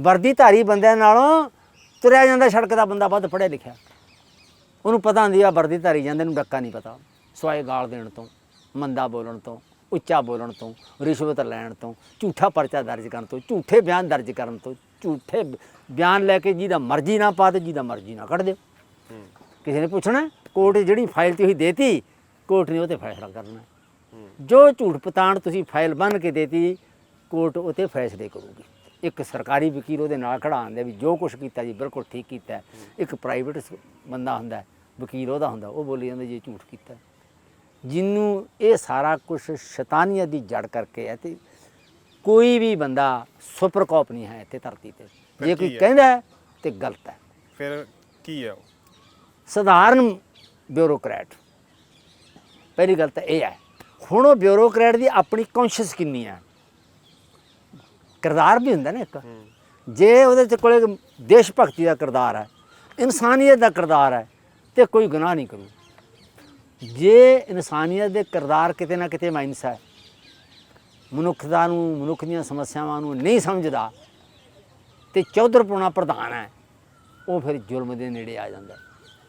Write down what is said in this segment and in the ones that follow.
ਵਰਦੀ ਧਾਰੀ ਬੰਦਿਆਂ ਨਾਲੋਂ ਤੁਰਿਆ ਜਾਂਦਾ ਸੜਕ ਦਾ ਬੰਦਾ ਵੱਧ ਪੜ੍ਹਿਆ ਲਿਖਿਆ। ਉਹਨੂੰ ਪਤਾ ਹੁੰਦੀ ਆ ਵਰਦੀ ਧਾਰੀ ਜਾਂਦੇ ਨੂੰ ਡੱਕਾ ਨਹੀਂ ਪਤਾ। ਸਵਾਏ ਗਾਲ ਦੇਣ ਤੋਂ ਮੰਦਾ ਬੋਲਣ ਤੋਂ ਉੱਚਾ ਬੋਲਣ ਤੋਂ ਰਿਸ਼ਵਤ ਲੈਣ ਤੋਂ ਝੂਠਾ ਪਰਚਾ ਦਰਜ ਕਰਨ ਤੋਂ ਝੂਠੇ ਬਿਆਨ ਦਰਜ ਕਰਨ ਤੋਂ ਝੂਠੇ ਬਿਆਨ ਲੈ ਕੇ ਜਿਹਦਾ ਮਰਜ਼ੀ ਨਾ ਪਾ ਤੇ ਜਿਹਦਾ ਮਰਜ਼ੀ ਨਾ ਕੱਢ ਦਿਓ। ਕਿਸੇ ਨੇ ਪੁੱਛਣਾ ਕੋਰਟ ਜਿਹੜੀ ਫਾਈਲ ਤੇ ਹੋਈ ਦੇਤੀ ਕੋਰਟ ਨੇ ਉਹ ਤੇ ਫੈਸਲਾ ਕਰਨਾ। ਜੋ ਝੂਠ ਪਤਾਣ ਤੁਸੀਂ ਫਾਈਲ ਬੰਨ ਕੇ ਦੇਤੀ ਕੋਰਟ ਉਹ ਤੇ ਫੈਸਲੇ ਕਰੂਗੀ। ਇੱਕ ਸਰਕਾਰੀ ਵਕੀਲ ਉਹਦੇ ਨਾਲ ਖੜਾ ਹੁੰਦਾ ਵੀ ਜੋ ਕੁਝ ਕੀਤਾ ਜੀ ਬਿਲਕੁਲ ਠੀਕ ਕੀਤਾ। ਇੱਕ ਪ੍ਰਾਈਵੇਟ ਬੰਦਾ ਹੁੰਦਾ ਵਕੀਲ ਉਹਦਾ ਹੁੰਦਾ ਉਹ ਬੋਲੀ ਜਾਂਦਾ ਜੀ ਝੂਠ ਕੀਤਾ ਹੈ। ਜਿਹਨੂੰ ਇਹ ਸਾਰਾ ਕੁਝ ਸ਼ੈਤਾਨੀਅਤ ਦੀ ਜੜ ਕਰਕੇ ਹੈ ਤੇ ਕੋਈ ਵੀ ਬੰਦਾ ਸੁਪਰ ਕੌਪ ਨਹੀਂ ਹੈ ਇੱਥੇ ਧਰਤੀ ਤੇ ਜੇ ਕੋਈ? ਕਹਿੰਦਾ ਤੇ ਗਲਤ ਹੈ ਫਿਰ ਕੀ ਹੈ ਉਹ ਸਧਾਰਨ ਬਿਊਰੋਕਰੈਟ ਪਹਿਲੀ ਗੱਲ ਤਾਂ ਇਹ ਹੈ ਹੁਣ ਉਹ ਬਿਊਰੋਕਰੈਟ ਦੀ ਆਪਣੀ ਕੌਨਸ਼ੀਅਸ ਕਿੰਨੀ ਹੈ ਕਿਰਦਾਰ ਵੀ ਹੁੰਦਾ ਨਾ ਇੱਕ। ਜੇ ਉਹਦੇ ਚ ਕੋਲੇ ਦੇਸ਼ ਭਗਤੀ ਦਾ ਕਿਰਦਾਰ ਹੈ ਇਨਸਾਨੀਅਤ ਦਾ ਕਿਰਦਾਰ ਹੈ ਤੇ ਕੋਈ ਗੁਨਾਹ ਨਹੀਂ ਕਰੂ। ਜੇ ਇਨਸਾਨੀਅਤ ਦੇ ਕਿਰਦਾਰ ਕਿਤੇ ਨਾ ਕਿਤੇ ਮਾਈਨਸ ਹੈ ਮਨੁੱਖਤਾ ਨੂੰ ਮਨੁੱਖ ਦੀਆਂ ਸਮੱਸਿਆਵਾਂ ਨੂੰ ਨਹੀਂ ਸਮਝਦਾ ਤੇ ਚੌਧਰਪੁਣਾ ਪ੍ਰਧਾਨ ਹੈ ਉਹ ਫਿਰ ਜ਼ੁਲਮ ਦੇ ਨੇੜੇ ਆ ਜਾਂਦਾ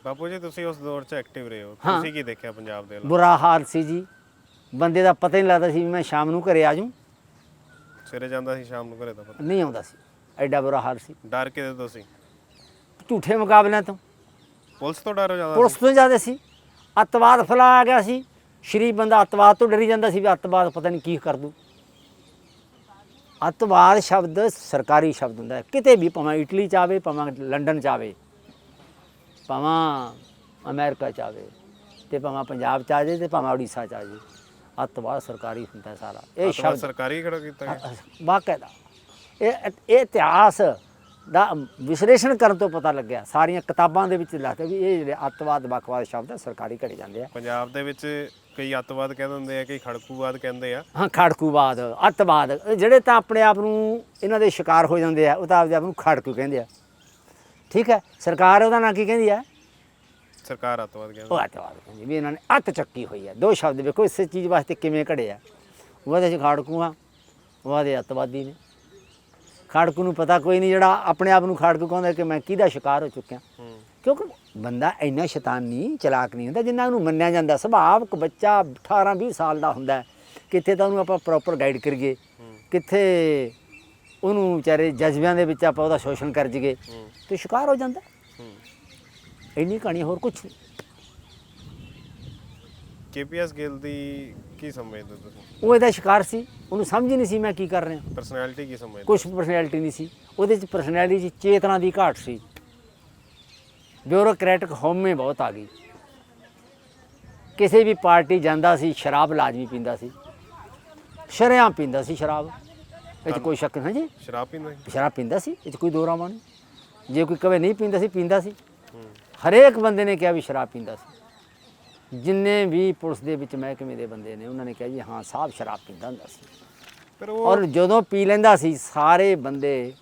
ਬਾਪੂ ਜੀ ਤੁਸੀਂ ਉਸ ਦੌਰ 'ਚ ਐਕਟਿਵ ਰਹੇ ਹੋ। ਤੁਸੀਂ ਕੀ ਦੇਖਿਆ ਪੰਜਾਬ ਦੇ ਬੁਰਾ ਹਾਲ ਸੀ ਜੀ। ਬੰਦੇ ਦਾ ਪਤਾ ਹੀ ਨਹੀਂ ਲੱਗਦਾ ਸੀ ਮੈਂ ਸ਼ਾਮ ਨੂੰ ਘਰੇ ਆ ਜੂ ਸਵੇਰੇ ਜਾਂਦਾ ਸੀ ਸ਼ਾਮ ਨੂੰ ਘਰੇ ਤਾਂ ਪਤਾ। ਨਹੀਂ ਆਉਂਦਾ ਸੀ। ਐਡਾ ਬੁਰਾ ਹਾਲ ਸੀ। ਡਰ ਕਿਤੇ ਤੋਂ ਸੀ। ਝੂਠੇ ਮੁਕਾਬਲਿਆਂ ਤੋਂ। ਪੁਲਿਸ ਤੋਂ ਡਰ ਜ਼ਿਆਦਾ ਪੁਲਿਸ ਤੋਂ ਜ਼ਿਆਦਾ ਸੀ। ਅੱਤਵਾਦ ਫੈਲਾ ਗਿਆ ਸੀ। ਸ਼ਰੀਫ ਬੰਦਾ ਅੱਤਵਾਦ ਤੋਂ ਡਰੀ ਜਾਂਦਾ ਸੀ ਵੀ ਅੱਤਵਾਦ ਪਤਾ ਨਹੀਂ ਕੀ ਕਰ ਦੂ। ਅੱਤਵਾਦ ਸ਼ਬਦ ਸਰਕਾਰੀ ਸ਼ਬਦ ਹੁੰਦਾ ਹੈ। ਕਿਤੇ ਵੀ ਭਾਵੇਂ ਇਟਲੀ ਚ ਆਵੇ ਭਾਵੇਂ ਲੰਡਨ ਚ ਆਵੇ ਭਾਵੇਂ ਅਮਰੀਕਾ ਚ ਆਵੇ ਤੇ ਭਾਵੇਂ ਪੰਜਾਬ ਚ ਆ ਜਾਏ ਤੇ ਭਾਵੇਂ ਉੜੀਸਾ ਚ ਆ ਜਾਏ। ਅੱਤਵਾਦ ਸਰਕਾਰੀ ਹੁੰਦਾ ਸਾਰਾ। ਇਹ ਸ਼ਬਦ ਸਰਕਾਰੀ ਖੜਾ ਕੀਤਾ ਗਿਆ? ਵਾਕਾਇਦਾ ਇਹ ਇਹ ਇਤਿਹਾਸ ਦਾ ਵਿਸ਼ਲੇਸ਼ਣ ਕਰਨ ਤੋਂ ਪਤਾ ਲੱਗਿਆ। ਸਾਰੀਆਂ ਕਿਤਾਬਾਂ ਦੇ ਵਿੱਚ ਲਿਖਿਆ ਵੀ ਇਹ ਜਿਹੜੇ ਅੱਤਵਾਦ ਬਕਵਾਦ ਸ਼ਬਦ ਸਰਕਾਰੀ ਘੜੇ ਜਾਂਦੇ ਆ। ਪੰਜਾਬ ਦੇ ਵਿੱਚ ਕਈ ਅੱਤਵਾਦ ਕਹਿ ਦਿੰਦੇ ਆ ਕਈ ਖੜਕੂਵਾਦ ਕਹਿੰਦੇ ਆ। ਹਾਂ ਖੜਕੂਵਾਦ ਅੱਤਵਾਦ ਜਿਹੜੇ ਤਾਂ ਆਪਣੇ ਆਪ ਨੂੰ ਇਹਨਾਂ ਦੇ ਸ਼ਿਕਾਰ ਹੋ ਜਾਂਦੇ ਆ ਉਹ ਤਾਂ ਆਪਦੇ ਆਪ ਨੂੰ ਖੜਕੂ ਕਹਿੰਦੇ ਆ। ਠੀਕ ਹੈ ਸਰਕਾਰ ਉਹਦਾ ਨਾਂ ਕੀ ਕਹਿੰਦੀ ਆ? ਸਰਕਾਰ ਅੱਤਵਾਦ ਕਹਿੰਦੇ ਉਹ ਅੱਤਵਾਦ ਕਹਿੰਦੀ ਵੀ ਇਹਨਾਂ ਨੇ ਅੱਤ ਚੱਕੀ ਹੋਈ ਹੈ ਦੋ ਸ਼ਬਦ ਵੇਖੋ ਇਸੇ ਚੀਜ਼ ਵਾਸਤੇ ਕਿਵੇਂ ਘੜੇ ਆ। ਉਹਦੇ ਚ ਖਾੜਕੂ ਆ ਉਹਦੇ ਅੱਤਵਾਦੀ ਨੇ। ਖਾੜਕੂ ਨੂੰ ਪਤਾ ਕੋਈ ਨਹੀਂ ਜਿਹੜਾ ਆਪਣੇ ਆਪ ਨੂੰ ਖਾੜਕੂ ਕਹਿੰਦਾ ਕਿ ਮੈਂ ਕਿਹਦਾ ਸ਼ਿਕਾਰ ਹੋ ਚੁੱਕਿਆ। ਕਿਉਂਕਿ ਬੰਦਾ ਇੰਨਾ ਸ਼ੈਤਾਨ ਨਹੀਂ ਚਲਾਕ ਨਹੀਂ ਹੁੰਦਾ ਜਿੰਨਾ ਉਹਨੂੰ ਮੰਨਿਆ ਜਾਂਦਾ। ਸੁਭਾਵਕ ਬੱਚਾ 18 20 ਸਾਲ ਦਾ ਹੁੰਦਾ। ਕਿੱਥੇ ਤਾਂ ਉਹਨੂੰ ਆਪਾਂ ਪ੍ਰੋਪਰ ਗਾਈਡ ਕਰੀਏ। ਕਿੱਥੇ ਉਹਨੂੰ ਵਿਚਾਰੇ ਜਜ਼ਬਿਆਂ ਦੇ ਵਿੱਚ ਆਪਾਂ ਉਹਦਾ ਸ਼ੋਸ਼ਣ ਕਰ ਜੀਏ ਹੂੰ। ਤੇ ਸ਼ਿਕਾਰ ਹੋ ਜਾਂਦਾ। ਇੰਨੀ ਕਹਾਣੀ ਹੋਰ ਕੁਝ ਕੇਪੀਐਸ ਗਿੱਲ ਦੀ ਕੀ ਸਮਝਦੇ ਹੋ ਤੁਸੀਂ? ਉਹ ਇਹਦਾ ਸ਼ਿਕਾਰ ਸੀ ਉਹਨੂੰ ਸਮਝ ਹੀ ਨਹੀਂ ਸੀ ਮੈਂ ਕੀ ਕਰ ਰਿਹਾ। ਪਰਸਨੈਲਿਟੀ ਕੀ ਸਮਝਦੇ? ਕੁਝ ਪਰਸਨੈਲਿਟੀ ਨਹੀਂ ਸੀ। ਉਹਦੇ ਚ ਪਰਸਨੈਲਿਟੀ ਚ ਚੇਤਨਾ ਦੀ ਘਾਟ ਸੀ। ਬਿਊਰੋਕ੍ਰੈਟਿਕ ਹਉਮੈ ਬਹੁਤ ਆ ਗਈ। ਕਿਸੇ ਵੀ ਪਾਰਟੀ ਜਾਂਦਾ ਸੀ ਸ਼ਰਾਬ ਲਾਜ਼ਮੀ ਪੀਂਦਾ ਸੀ। ਸ਼ਰੇਆਮ ਪੀਂਦਾ ਸੀ ਸ਼ਰਾਬ। ਇਹ 'ਚ ਕੋਈ ਸ਼ੱਕ ਨਹੀਂ ਜੀ? ਸ਼ਰਾਬ ਪੀਂਦਾ ਸੀ? ਸ਼ਰਾਬ ਪੀਂਦਾ ਸੀ ਇਹ 'ਚ ਕੋਈ ਦੋ ਰਾਮਾ ਨਹੀਂ। ਜੇ ਕੋਈ ਕਵੇ ਨਹੀਂ ਪੀਂਦਾ ਸੀ ਪੀਂਦਾ ਸੀ। ਹੂੰ। ਹਰੇਕ ਬੰਦੇ ਨੇ ਕਿਹਾ ਵੀ ਸ਼ਰਾਬ ਪੀਂਦਾ ਸੀ। ਜਿੰਨੇ ਵੀ ਪੁਲਿਸ ਦੇ ਵਿੱਚ ਮਹਿਕਮੇ ਦੇ ਬੰਦੇ ਨੇ ਉਹਨਾਂ ਨੇ ਕਿਹਾ ਜੀ ਹਾਂ ਸਾਹਿਬ ਸ਼ਰਾਬ ਪੀਂਦਾ ਹੁੰਦਾ ਸੀ। ਪਰ ਉਹ ਔਰ ਜਦੋਂ ਪੀ ਲੈਂਦਾ ਸੀ ਸਾਰੇ ਬੰਦੇ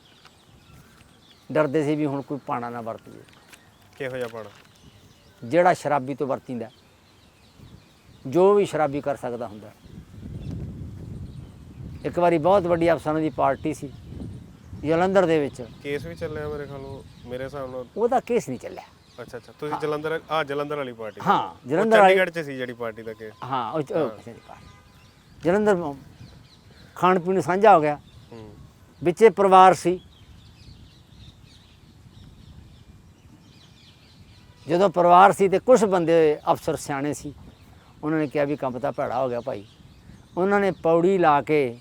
ਡਰਦੇ ਸੀ ਵੀ ਹੁਣ ਕੋਈ ਪਾਣਾ ਨਾ ਵਰਤੀਏ। ਕਿਹੋ ਜਿਹਾ ਪੜ ਜਿਹੜਾ ਸ਼ਰਾਬੀ ਤੋਂ ਵਰਤੀਂਦਾ ਜੋ ਵੀ ਸ਼ਰਾਬੀ ਕਰ ਸਕਦਾ ਹੁੰਦਾ ਇੱਕ ਵਾਰੀ ਬਹੁਤ ਵੱਡੀ ਅਫਸਰਾਂ ਦੀ ਪਾਰਟੀ ਸੀ ਜਲੰਧਰ ਦੇ ਵਿੱਚ। ਕੇਸ ਵੀ ਚੱਲਿਆ ਮੇਰੇ ਖਿਆਲ ਮੇਰੇ ਹਿਸਾਬ ਨਾਲ। ਉਹਦਾ ਕੇਸ ਨਹੀਂ ਚੱਲਿਆ। ਅੱਛਾ ਅੱਛਾ। ਤੁਸੀਂ ਜਲੰਧਰ ਆ ਜਲੰਧਰ ਵਾਲੀ ਪਾਰਟੀ ਹਾਂ, ਜਲੰਧਰ ਵਾਲੀ- ਚੰਡੀਗੜ੍ਹ 'ਚ ਸੀ ਜਿਹੜੀ ਪਾਰਟੀ ਦਾ ਕੇਸ। ਹਾਂ ਉਹ 'ਚ- ਉਹ ਕਿਸੇ ਦੀ ਪਾਰਟੀ। ਜਲੰਧਰ ਮ- ਖਾਣ ਪੀਣ ਸਾਂਝਾ ਹੋ ਗਿਆ। ਹੂੰ। ਵਿੱਚੇ ਪਰਿਵਾਰ ਸੀ। ਜਦੋਂ ਪਰਿਵਾਰ ਸੀ ਤੇ ਕੁਝ ਬੰਦੇ ਅਫਸਰ ਸਿਆਣੇ ਸੀ। ਉਹਨਾਂ ਨੇ ਕਿਹਾ ਵੀ ਕੰਮ ਤਾਂ ਭੈੜਾ ਹੋ ਗਿਆ ਭਾਈ। ਉਹਨਾਂ ਨੇ ਪੌੜੀ ਲਾ ਕੇ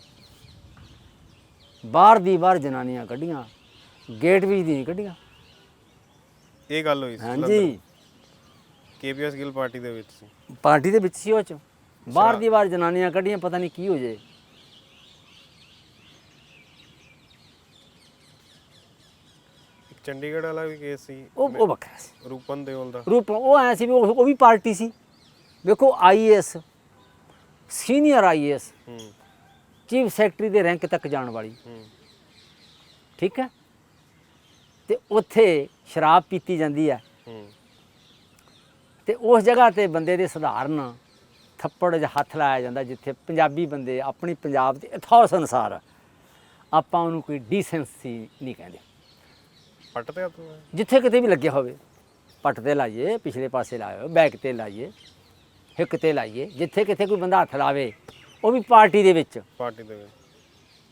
ਬਾਹਰ ਦੀ ਬਾਹਰ ਜਨਾਨੀਆਂ ਕੱਢੀਆਂ। ਗੇਟ ਵਿੱਚ ਦੀ ਨਹੀਂ ਕੱਢੀਆਂ। ਇਹ ਗੱਲ ਹੋਈ ਸੀ ਹਾਂਜੀ। ਕੇਪੀਐਸ ਗਿੱਲ ਪਾਰਟੀ ਦੇ ਵਿੱਚ ਸੀ। ਪਾਰਟੀ ਦੇ ਵਿੱਚ ਸੀ ਉਹ ਚ। ਬਾਹਰ ਦੀ ਬਾਹਰ ਜਨਾਨੀਆਂ ਕੱਢੀਆਂ ਪਤਾ ਨਹੀਂ ਕੀ ਹੋ ਜੇ। ਇੱਕ ਚੰਡੀਗੜ੍ਹ ਵਾਲਾ ਵੀ ਕੇਸ ਸੀ। ਉਹ ਉਹ ਵੱਖਰਾ ਸੀ। ਰੂਪਨ ਦੇਓਲ ਦਾ। ਰੂਪ ਉਹ ਐ ਸੀ ਵੀ ਉਹ ਉਹ ਵੀ ਪਾਰਟੀ ਸੀ। ਵੇਖੋ ਆਈਏਐਸ ਸੀਨੀਅਰ ਆਈਏਐਸ ਹੂੰ। ਚੀਫ ਸੈਕਟਰੀ ਦੇ ਰੈਂਕ ਤੱਕ ਜਾਣ ਵਾਲੀ। ਹੂੰ। ਠੀਕ ਹੈ? ਤੇ ਉੱਥੇ ਸ਼ਰਾਬ ਪੀਤੀ ਜਾਂਦੀ ਹੈ। ਤੇ ਉਸ ਜਗ੍ਹਾ ਤੇ ਬੰਦੇ ਦੇ ਸਧਾਰਨ ਥੱਪੜ ਜਾਂ ਹੱਥ ਲਾਇਆ ਜਾਂਦਾ ਜਿੱਥੇ ਪੰਜਾਬੀ ਬੰਦੇ ਆਪਣੀ ਪੰਜਾਬ ਦੇ ਇਥੋਸ ਅਨੁਸਾਰ ਆਪਾਂ ਉਹਨੂੰ ਕੋਈ ਡੀਸੈਂਸੀ ਨਹੀਂ ਕਹਿੰਦੇ। ਪੱਟ ਤੇ? ਜਿੱਥੇ ਕਿਤੇ ਵੀ ਲੱਗਿਆ ਹੋਵੇ ਪੱਟ ਤੇ ਲਾਈਏ ਪਿਛਲੇ ਪਾਸੇ ਲਾਇਓ ਬੈਕ ਤੇ ਲਾਈਏ ਹਿੱਕ ਤੇ ਲਾਈਏ ਜਿੱਥੇ ਕਿਤੇ ਕੋਈ ਬੰਦਾ ਹੱਥ ਲਾਵੇ ਉਹ ਵੀ ਪਾਰਟੀ ਦੇ ਵਿੱਚ। ਪਾਰਟੀ ਦੇ ਵਿੱਚ।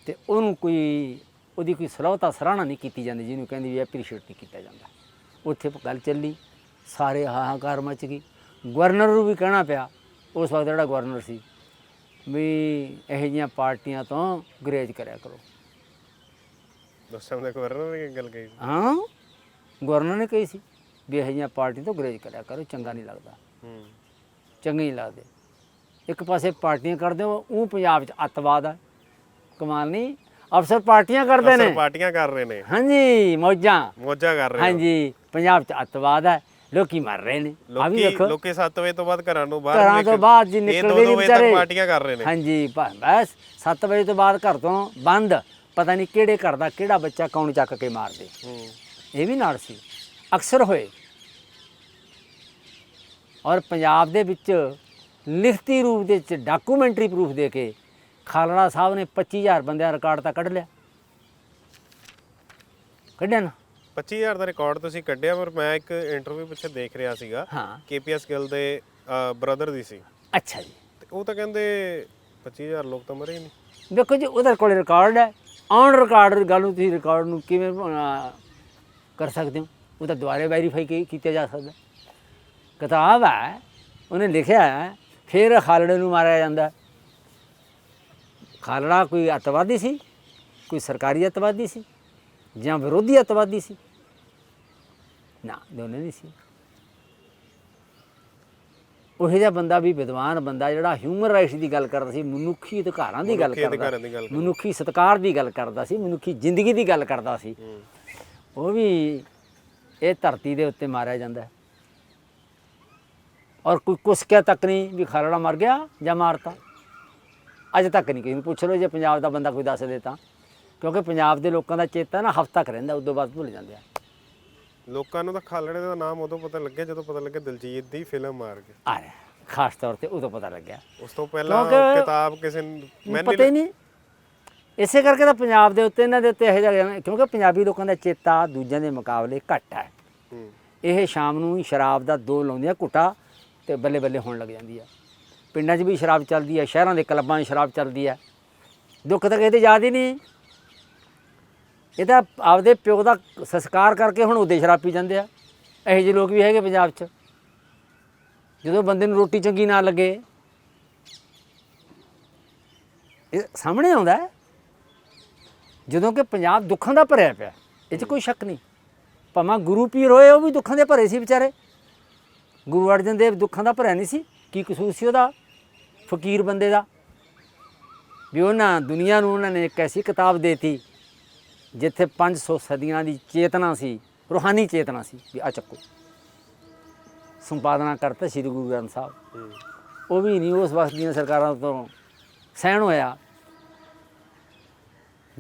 ਤੇ ਉਹਨੂੰ ਕੋਈ ਉਹਦੀ ਕੋਈ ਸਲਾਹਤਾ ਸਰਾਹਣਾ ਨਹੀਂ ਕੀਤੀ ਜਾਂਦੀ ਜਿਹਨੂੰ ਕਹਿੰਦੀ ਵੀ ਐਪਰੀਸ਼ੀਏਟ ਨਹੀਂ ਕੀਤਾ ਜਾਂਦਾ। ਉੱਥੇ ਗੱਲ ਚੱਲੀ ਸਾਰੇ ਹਾਹਾਕਾਰ ਮਚ ਗਈ ਗਵਰਨਰ ਨੂੰ ਵੀ ਕਹਿਣਾ ਪਿਆ ਉਸ ਵਕਤ ਜਿਹੜਾ ਗਵਰਨਰ ਸੀ ਵੀ ਇਹੋ ਜਿਹੀਆਂ ਪਾਰਟੀਆਂ ਤੋਂ ਗੁਰੇਜ਼ ਕਰਿਆ ਕਰੋ। ਟਾਈਮ ਦੇ ਗਵਰਨਰ ਨੇ ਗੱਲ ਕਹੀ? ਹਾਂ ਗਵਰਨਰ ਨੇ ਕਹੀ ਸੀ ਵੀ ਇਹੋ ਜਿਹੀਆਂ ਪਾਰਟੀਆਂ ਤੋਂ ਗੁਰੇਜ਼ ਕਰਿਆ ਕਰੋ ਚੰਗਾ ਨਹੀਂ ਲੱਗਦਾ। ਹੂੰ। ਚੰਗੇ ਨਹੀਂ ਲੱਗਦੇ। ਇੱਕ ਪਾਸੇ ਪਾਰਟੀਆਂ ਕਰਦੇ ਹੋ ਉਹ ਪੰਜਾਬ 'ਚ ਅੱਤਵਾਦ ਹੈ ਕਮਾਲ ਨਹੀਂ ਅਫਸਰ ਪਾਰਟੀਆਂ ਕਰਦੇ ਅਫਸਰ ਨੇ। ਪਾਰਟੀਆਂ ਕਰ ਰਹੇ ਨੇ। ਹਾਂਜੀ ਮੌਜਾਂ। ਮੋਜਾ ਕਰ ਰਹੇ ਨੇ ਹਾਂਜੀ ਪੰਜਾਬ 'ਚ ਅੱਤਵਾਦ ਹੈ ਲੋਕੀ ਮਰ ਰਹੇ ਨੇ। ਆ ਵੀ ਲੋਕੀ ਵੇਖੋ। ਲੋਕੀ 7 ਵਜੇ ਤੋਂ ਬਾਅਦ ਘਰਾਂ ਨੂੰ ਬਾਹਰ ਘਰਾਂ ਤੋਂ ਬਾਅਦ ਜੀ ਨਿਕਲਦੇ ਨਹੀਂ ਵਿਚਾਰੇ। ਪਾਰਟੀਆਂ ਕਰ ਰਹੇ ਨੇ। ਹਾਂਜੀ ਬ- ਬਸ 7 ਵਜੇ ਤੋਂ ਬਾਅਦ ਘਰ ਤੋਂ ਬੰਦ। ਪਤਾ ਨਹੀਂ ਕਿਹੜੇ ਘਰ ਦਾ ਕਿਹੜਾ ਬੱਚਾ ਕੌਣ ਚੱਕ ਕੇ ਮਾਰਦੇ। ਹੂੰ। ਇਹ ਵੀ ਨਾਲ ਸੀ। ਅਕਸਰ ਹੋਏ। ਔਰ ਪੰਜਾਬ ਦੇ ਵਿੱਚ ਲਿਖਤੀ ਰੂਪ ਦੇ ਵਿੱਚ ਡਾਕੂਮੈਂਟਰੀ ਪ੍ਰੂਫ ਦੇ ਕੇ ਖਾਲੜਾ ਸਾਹਿਬ ਨੇ 25000 ਬੰਦਿਆਂ ਦਾ ਰਿਕਾਰਡ ਤਾਂ ਕੱਢ ਲਿਆ। ਕੱਢਿਆ ਨਾ? 25000 ਦਾ ਰਿਕਾਰਡ ਤੁਸੀਂ ਕੱਢਿਆ ਪਰ ਮੈਂ ਇੱਕ ਇੰਟਰਵਿਊ ਪਿੱਛੇ ਦੇਖ ਰਿਹਾ ਸੀਗਾ। ਹਾਂ। ਕੇਪੀਐਸ ਗਿੱਲ ਦੇ ਬ੍ਰਦਰ ਦੀ ਸੀ। ਅੱਛਾ ਜੀ। ਤੇ ਉਹ ਤਾਂ ਕਹਿੰਦੇ 25000 ਲੋਕ ਤਾਂ ਮਰੇ ਹੀ ਨਹੀਂ। ਦੇਖੋ ਜੀ ਉਹਦੇ ਕੋਲ ਰਿਕਾਰਡ ਹੈ। ਔਨ ਰਿਕਾਰਡ ਗੱਲ ਨੂੰ ਤੁਸੀਂ ਰਿਕਾਰਡ ਨੂੰ ਕਿਵੇਂ ਅਹ, ਕਰ ਸਕਦੇ ਹੋ? ਉਹ ਤਾਂ ਦੁਬਾਰੇ ਵੈਰੀਫਾਈ ਕੀਤਾ ਜਾ ਸਕਦਾ। ਕਿਤਾਬ ਹੈ ਉਹਨੇ ਲਿਖਿਆ ਹੈ ਫਿਰ ਖਾਲੜੇ ਨੂੰ ਮਾਰਿਆ ਜਾਂਦਾ। ਖਾਲੜਾ ਕੋਈ ਅੱਤਵਾਦੀ ਸੀ? ਕੋਈ ਸਰਕਾਰੀ ਅੱਤਵਾਦੀ ਸੀ? ਜਾਂ ਵਿਰੋਧੀ ਅੱਤਵਾਦੀ ਸੀ? ਨਾ ਦੋਨੇ ਨਹੀਂ ਸੀ। ਉਹ ਜਿਹਾ ਬੰਦਾ ਵੀ ਵਿਦਵਾਨ ਬੰਦਾ ਜਿਹੜਾ ਹਿਊਮਨ ਰਾਈਟਸ ਦੀ ਗੱਲ ਕਰਦਾ ਸੀ ਮਨੁੱਖੀ ਅਧਿਕਾਰਾਂ ਦੀ ਗੱਲ ਕਰਦਾ ਮਨੁੱਖੀ ਸਤਕਾਰ ਦੀ ਗੱਲ ਕਰਦਾ ਸੀ ਮਨੁੱਖੀ ਜ਼ਿੰਦਗੀ ਦੀ ਗੱਲ ਕਰਦਾ ਸੀ। ਉਹ ਵੀ ਇਹ ਧਰਤੀ ਦੇ ਉੱਤੇ ਮਾਰਿਆ ਜਾਂਦਾ ਔਰ ਕੋਈ ਕੁਸਕਿਆ ਤੱਕ ਨਹੀਂ ਵੀ ਖਾਲੜਾ ਮਰ ਗਿਆ ਜਾਂ ਮਾਰਤਾ। ਅਜੇ ਤੱਕ ਨਹੀਂ ਕਿਸੇ ਨੂੰ। ਪੁੱਛ ਲਓ ਜੇ ਪੰਜਾਬ ਦਾ ਬੰਦਾ ਕੋਈ ਦੱਸ ਦੇ ਤਾਂ। ਕਿਉਂਕਿ ਪੰਜਾਬ ਦੇ ਲੋਕਾਂ ਦਾ ਚੇਤਾ ਨਾ ਹਫ਼ਤਾ ਤੱਕ ਰਹਿੰਦਾ ਉਦੋਂ ਬਾਅਦ ਭੁੱਲ ਜਾਂਦੇ ਆ। ਲੋਕਾਂ ਨੂੰ ਤਾਂ ਖਾਲੜੇ ਦਾ ਨਾਮ ਉਦੋਂ ਪਤਾ ਲੱਗਿਆ ਜਦੋਂ ਪਤਾ ਲੱਗਿਆ ਦਿਲਜੀਤ ਦੀ ਫਿਲਮ ਮਾਰ ਕੇ ਆ ਰਿਹਾ ਖਾਸ ਤੌਰ ਤੇ ਉਦੋਂ ਪਤਾ ਲੱਗਿਆ। ਉਸ ਤੋਂ ਪਹਿਲਾਂ ਕਿਉਂਕਿ- ਕਿਤਾਬ ਕਿਸੇ ਨੂੰ ਮੈਂ ਪਤਾ ਹੀ ਨਹੀਂ। ਇਸੇ ਕਰਕੇ ਤਾਂ ਪੰਜਾਬ ਦੇ ਉੱਤੇ ਇਹਨਾਂ ਦੇ ਉੱਤੇ ਇਹੋ ਜਿਹਾ ਕਿਉਂਕਿ ਪੰਜਾਬੀ ਲੋਕਾਂ ਦਾ ਚੇਤਾ ਦੂਜਿਆਂ ਦੇ ਮੁਕਾਬਲੇ ਘੱਟ ਹੈ। ਹੂੰ। ਇਹ ਸ਼ਾਮ ਨੂੰ ਹੀ ਸ਼ਰਾਬ ਦਾ ਦੋ ਲਾਉਂਦੀਆਂ ਘੁੱਟਾ ਤੇ ਬੱਲੇ ਬੱਲੇ ਹੋਣ ਲੱਗ ਜਾਂਦੀ ਆ। ਪਿੰਡਾਂ 'ਚ ਵੀ ਸ਼ਰਾਬ ਚੱਲਦੀ ਹੈ ਸ਼ਹਿਰਾਂ ਦੇ ਕਲੱਬਾਂ 'ਚ ਸ਼ਰਾਬ ਚੱਲਦੀ ਹੈ ਦੁੱਖ ਤਾਂ ਕਿਤੇ ਯਾਦ ਹੀ ਨਹੀਂ। ਇਹ ਤਾਂ ਆਪਦੇ ਪਿਓ ਦਾ ਸੰਸਕਾਰ ਕਰਕੇ ਹੁਣ ਉਹਦੇ ਸ਼ਰਾਬ ਪੀ ਜਾਂਦੇ ਆ। ਇਹੋ ਜਿਹੇ ਲੋਕ ਵੀ ਹੈਗੇ ਪੰਜਾਬ 'ਚ। ਜਦੋਂ ਬੰਦੇ ਨੂੰ ਰੋਟੀ ਚੰਗੀ ਨਾ ਲੱਗੇ, ਇਹ ਸਾਹਮਣੇ ਆਉਂਦਾ ਜਦੋਂ ਕਿ ਪੰਜਾਬ ਦੁੱਖਾਂ ਦਾ ਭਰਿਆ ਪਿਆ, ਇਹ 'ਚ ਕੋਈ ਸ਼ੱਕ ਨਹੀਂ। ਭਾਵੇਂ ਗੁਰੂ ਪੀਰ ਹੋਏ, ਉਹ ਵੀ ਦੁੱਖਾਂ ਦੇ ਭਰੇ ਸੀ ਵਿਚਾਰੇ। ਗੁਰੂ ਅਰਜਨ ਦੇਵ ਦੁੱਖਾਂ ਦਾ ਭਰਿਆ ਨਹੀਂ ਸੀ। ਕੀ ਕਸੂਰ ਸੀ ਉਹਦਾ? ਫਕੀਰ ਬੰਦੇ ਦਾ। ਵੀ ਉਹਨਾਂ ਦੁਨੀਆ ਨੂੰ ਉਹਨਾਂ ਨੇ ਇੱਕ ਐਸੀ ਕਿਤਾਬ ਦੇਤੀ, ਜਿੱਥੇ 500 ਸਦੀਆਂ ਦੀ ਚੇਤਨਾ ਸੀ, ਰੂਹਾਨੀ ਚੇਤਨਾ ਸੀ, ਵੀ ਆ ਚੱਕੋ। ਸੰਪਾਦਨਾ ਕਰਤਾ ਸ੍ਰੀ ਗੁਰੂ ਗ੍ਰੰਥ ਸਾਹਿਬ। ਉਹ ਵੀ ਨਹੀਂ ਉਸ ਵਕਤ ਦੀਆਂ ਸਰਕਾਰਾਂ ਤੋਂ ਸਹਿਣ ਹੋਇਆ।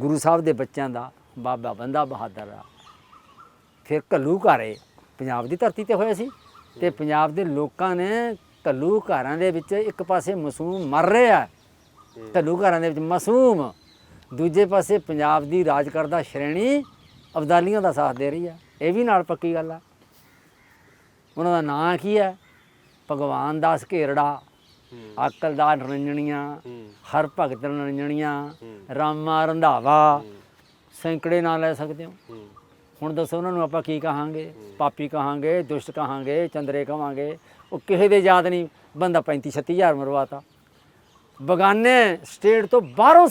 ਗੁਰੂ ਸਾਹਿਬ ਦੇ ਬੱਚਿਆਂ ਦਾ, ਬਾਬਾ ਬੰਦਾ ਬਹਾਦਰ ਦਾ। ਫਿਰ ਘੱਲੂ ਘਾਰੇ ਪੰਜਾਬ ਦੀ ਧਰਤੀ ਤੇ ਹੋਇਆ ਸੀ ਤੇ ਪੰਜਾਬ ਦੇ ਲੋਕਾਂ ਨੇ ਘੱਲੂ ਘਾਰਾਂ ਦੇ ਵਿੱਚ ਇੱਕ ਪਾਸੇ ਮਾਸੂਮ ਮਰ ਰਿਹਾ ਘੱਲੂ ਘਾਰਾਂ ਦੇ ਵਿੱਚ ਮਾਸੂਮ। ਦੂਜੇ ਪਾਸੇ ਪੰਜਾਬ ਦੀ ਰਾਜ ਕਰਦਾ ਸ਼੍ਰੇਣੀ ਅਬਦਾਲੀਆਂ ਦਾ ਸਾਥ ਦੇ ਰਹੀ ਹੈ। ਇਹ ਵੀ ਨਾਲ ਪੱਕੀ ਗੱਲ ਆ। ਉਹਨਾਂ ਦਾ ਨਾਂ ਕੀ ਹੈ? ਭਗਵਾਨ ਦਾਸ ਘੇਰੜਾ ਅਕਲ ਦਾ ਨਰੰਜਣੀਆਂ ਹਰ ਭਗਤ ਨਰੰਜਣੀਆਂ। ਰਾਮਾ ਰੰਧਾਵਾ ਸੈਂਕੜੇ ਨਾਂ ਲੈ ਸਕਦੇ ਹੂੰ। ਹੁਣ ਦੱਸੋ ਉਹਨਾਂ ਨੂੰ ਆਪਾਂ ਕੀ ਕਹਾਂਗੇ? ਪਾਪੀ ਕਹਾਂਗੇ ਦੁਸ਼ਟ ਕਹਾਂਗੇ ਚੰਦਰੇ ਕਹਾਂਗੇ ਉਹ ਕਿਸੇ ਦੇ ਯਾਦ ਨਹੀਂ ਬੰਦਾ 35 36000 ਮਰਵਾਤਾ। ਬਗਾਨੇ ਸਟੇਟ ਤੋਂ ਬਾਹਰੋਂ